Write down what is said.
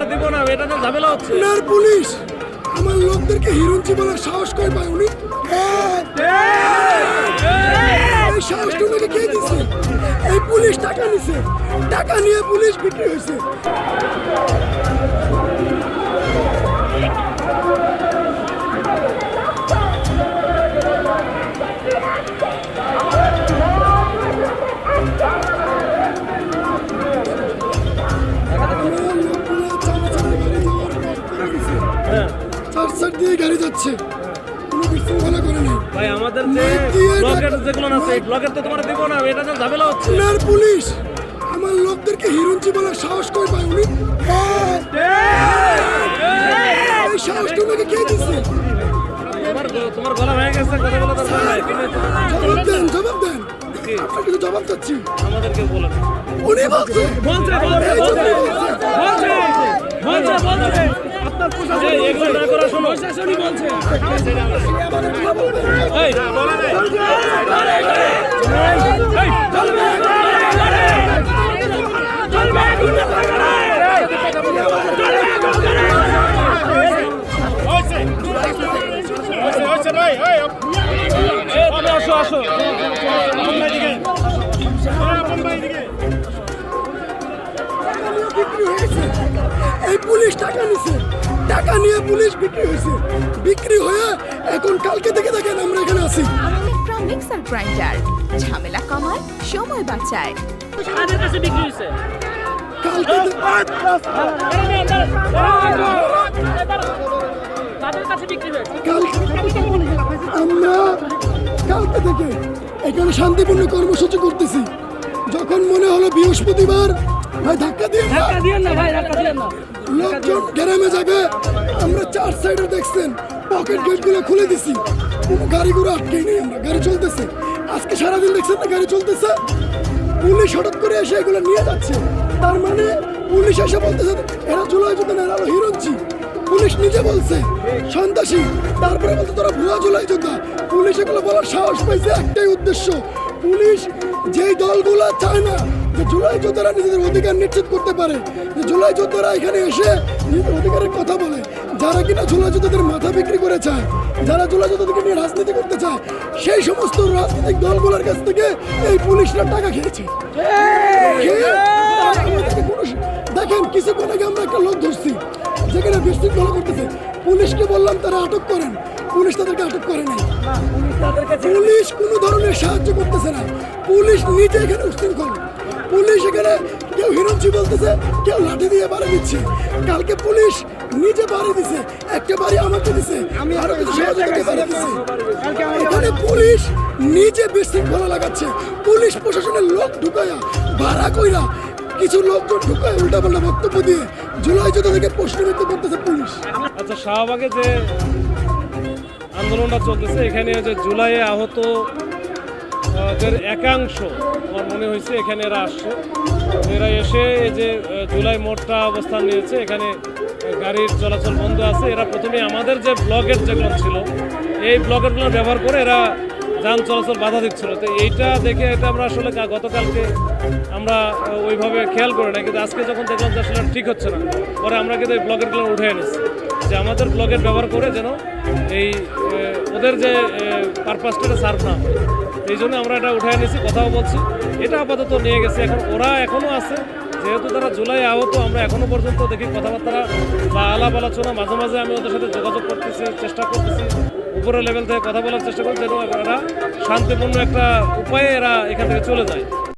তোমার দিব না এটা তো ঝামেলা হচ্ছে। আপনার পুলিশ? আমার লোকদেরকে হিরুঞ্চি বলার সাহস কই পায় উনি? এই সাহসটা ওনাকে কে দিছে? এই পুলিশ টাকা নিছে। টাকা নিয়ে পুলিশ বিক্রি হয়েছে। চার দিয়ে গাড়ি যাচ্ছে। কোনো বিশৃঙ্খলা করে নেই। ভাই আমাদের যে ব্লকের যেগুলো আছে এই ব্লকের তো তোমার দিব না এটা তো ঝামেলা হচ্ছে। আপনার পুলিশ। আমার লোকদেরকে হিরুঞ্চি বলার সাহস কই পায় উনি? এই সাহসটা ওনাকে কে দিচ্ছে তোমার তোমার গলা ভেঙে গেছে কথা বলা দরকার নাই। জবাব দেন জবাব দেন। কি? আপনার কিন্তু জবাব চাচ্ছি আমাদেরকে বলেন। উনি বলছে। বলছে বলছে বলছে। বলছে। বলছে বলছে। আপনার প্রশাসন এগুলো না করা প্রশাসনই বলছে। আসো আসো এই পুলিশ টাকা নিছে। টাকা নিয়ে পুলিশ বিক্রি হয়েছে। বিক্রি হয়ে এখন কালকে থেকে দেখেন আমরা এখানে আছি। মিক্সার গ্রাইন্ডার ঝামেলা কমায় সময় বাঁচায়। কাদের কাছে বিক্রি হয়েছে? কালকে কাদের কাছে বিক্রি হয়েছে? আমরা কালকে থেকে এখানে শান্তিপূর্ণ কর্মসূচি করতেছি। যখন মনে হলো বৃহস্পতিবার ভাই ধাক্কা দিয়ে না। দিয়েন না ভাই টাকা দিয়েন না। লোকজন গ্রামে যাবে। আমরা চার সাইডে দেখছেন পকেট গেটগুলো খুলে দিছি। কোনো গাড়ি ঘোড়া আটকে নেই আমরা, গাড়ি চলতেছে। আজকে সারাদিন দেখছেন না গাড়ি চলতেছে? পুলিশ হঠাৎ করে এসে এগুলো নিয়ে যাচ্ছে। তার মানে পুলিশ এসে বলতেছে, এরা জুলাই যোদ্ধা না, এরা হলো হিরঞ্চি পুলিশ নিজে বলছে, সন্ত্রাসী। তারপরে বলতে তোরা ভুয়া জুলাই যোদ্ধা। পুলিশ এগুলো বলার সাহস পাইছে একটাই উদ্দেশ্য। পুলিশ যেই দলগুলো চায় না যে জুলাই যোদ্ধারা নিজেদের অধিকার নিশ্চিত করতে পারে যে জুলাই যোদ্ধারা এখানে এসে নিজেদের অধিকারের কথা বলে যারা কিনা জুলাই যোদ্ধাদের মাথা বিক্রি করে চায় যারা জুলাই যোদ্ধাদেরকে নিয়ে রাজনীতি করতে চায় সেই সমস্ত রাজনৈতিক দলগুলোর কাছ থেকে এই পুলিশরা টাকা খেয়েছে। দেখেন কিছুক্ষণ আগে আমরা একটা লোক ধরছি যেখানে বিশৃঙ্খলা করতেছে। পুলিশকে বললাম তারা আটক করেন। পুলিশ তাদেরকে আটক করে নাই। পুলিশ কোনো ধরনের সাহায্য করতেছে না। পুলিশ নিজে এখানে উশৃঙ্খল। পুলিশ এখানে কেউ হিরঞ্চি বলতেছে কেউ লাঠি দিয়ে বাড়ি দিচ্ছে। কালকে পুলিশ নিজে বাড়ি দিছে একটা বাড়ি আমাকে দিছে। আমি আরও কিছু সহযোগিতা বাড়ি দিছে। এখানে পুলিশ নিজে বিশৃঙ্খলা লাগাচ্ছে। পুলিশ প্রশাসনের লোক ঢুকায়া ভাড়া কইরা কিছু লোকজন ঢুকায় উল্টাপাল্টা বক্তব্য দিয়ে জুলাই যোদ্ধা থেকে প্রশ্নবিদ্ধ করতেছে পুলিশ। আচ্ছা শাহবাগে যে আন্দোলনটা চলতেছে এখানে যে জুলাইয়ে আহত একাংশ, আমার মনে হয়েছে এখানে এরা আসছে। এরা এসে এই যে জুলাই মোড়টা অবস্থান নিয়েছে, এখানে গাড়ির চলাচল বন্ধ আছে। এরা প্রথমে আমাদের যে ব্লকের যেগুলো ছিল, এই ব্লকেরগুলো ব্যবহার করে এরা যান চলাচল বাধা দিচ্ছিল। তো এইটা দেখে এটা আমরা আসলে গতকালকে আমরা ওইভাবে খেয়াল করি না কিন্তু আজকে যখন দেখলাম যে আসলে ঠিক হচ্ছে না, পরে আমরা কিন্তু এই ব্লকেরগুলো উঠে এনেছি। যে আমাদের ব্লকের ব্যবহার করে যেন এই ওদের যে পারপাসটা সার্ভ না হয়। এই জন্য আমরা এটা উঠে নিয়েছি কথাও বলছি। এটা আপাতত নিয়ে গেছে, এখন ওরা এখনও আছে। যেহেতু তারা জুলাই আহত, আমরা এখনও পর্যন্ত দেখি কথাবার্তা বা আলাপ আলোচনা। মাঝে মাঝে আমি ওদের সাথে যোগাযোগ করতেছি, চেষ্টা করতেছি। উপরের লেভেল থেকে কথা বলার চেষ্টা করছি, যেন এরা শান্তিপূর্ণ একটা উপায়ে এরা এখান থেকে চলে যায়।